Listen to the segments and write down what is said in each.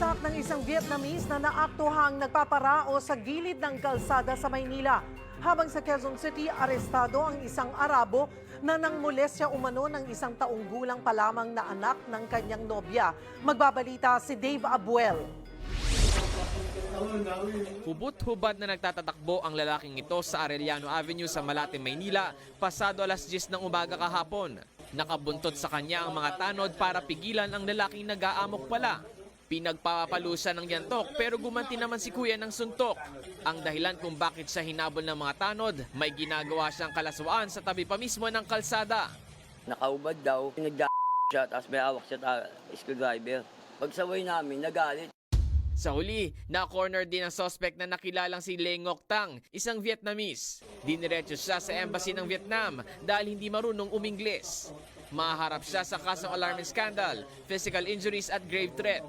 Sinaksak ng isang Vietnamese na naaktuhang nagpaparao sa gilid ng kalsada sa Maynila. Habang sa Quezon City, arestado ang isang Arabo na nangmolestya umano ng isang taong gulang pa lamang na anak ng kanyang nobya. Magbabalita si Dave Abuel. Hubot-hubad na nagtatatakbo ang lalaking ito sa Arellano Avenue sa Malate, Maynila pasado alas 10 ng umaga kahapon. Nakabuntot sa kanya ang mga tanod para pigilan ang lalaking nag-aamok pala. Pinagpapalusan ng yantok pero gumanti naman si kuya ng suntok. Ang dahilan kung bakit siya hinabol ng mga tanod, may ginagawa siyang kalaswaan sa tabi pa mismo ng kalsada. nakaubad daw, nagda siya, tapos may hawak siya ta screwdriver. Pagsaway namin, nagalit. Sa huli, na-corner din ang suspect na nakilalang si Leng Ngoc Tang, isang Vietnamese. Diniretso siya sa embassy ng Vietnam dahil hindi marunong umingles. Maharap siya sa kasong alarming scandal, physical injuries at grave threat.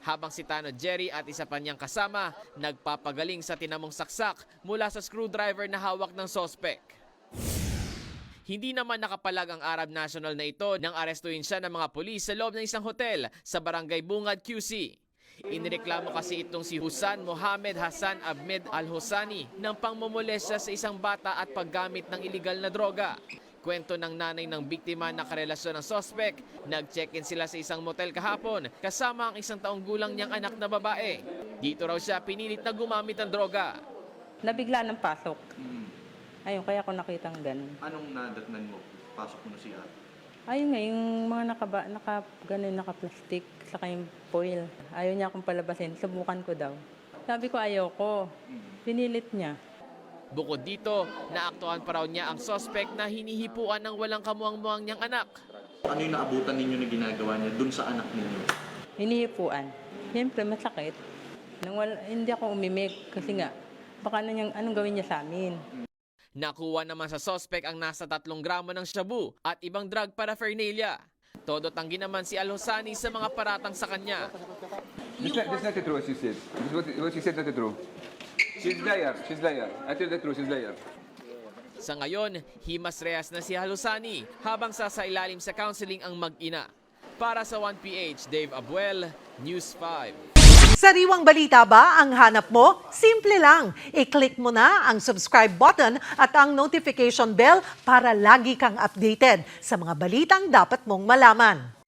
Habang si Tano Jerry at isa pa niyang kasama, nagpapagaling sa tinamong saksak mula sa screwdriver na hawak ng suspect. Hindi naman nakapalag ang Arab National na ito nang arestuin siya ng mga pulis sa loob ng isang hotel sa Barangay Bungad, QC. Inireklamo kasi itong si Husan Mohamed Hassan Ahmed Al-Husani ng pangmomolestya sa isang bata at paggamit ng iligal na droga. Kwento ng nanay ng biktima na karelasyon ng sospek, nag-check-in sila sa isang motel kahapon kasama ang isang taong gulang niyang anak na babae. Dito raw siya pinilit na gumamit ng droga. Nabigla ng pasok. Ayun, kaya ako nakita ng ganun. Anong nadatnan mo? Pasok mo na siya. Ayun nga, yung mga nakaba, naka, ganun, naka-plastic, saka yung foil. Ayaw niya akong palabasin. Subukan ko daw. Sabi ko, ayaw ko. Pinilit niya. Bukod dito, naaktuhan pa raw niya ang sospek na hinihipuan ng walang kamuang-muang niyang anak. Ano yung naabutan ninyo na ginagawa niya dun sa anak ninyo? Hinihipuan. Siyempre, masakit. Nang wala, hindi ako umimik kasi nga, baka ano niyang, anong gawin niya sa amin. Nakuha naman sa sospek ang nasa tatlong gramo ng shabu at ibang drug paraphernalia. Todo tanggi naman si Alhosani sa mga paratang sa kanya. This not, this not the truth she said. This what, what she said not the truth. She's liar. She's liar. I tell the truth. She's liar. Sa ngayon, himas rehas na si Halusani habang sasailalim sa counseling ang mag-ina. Para sa 1PH, Dave Abuel, News 5. Sariwang balita ba ang hanap mo? Simple lang. I-click mo na ang subscribe button at ang notification bell para lagi kang updated sa mga balitang dapat mong malaman.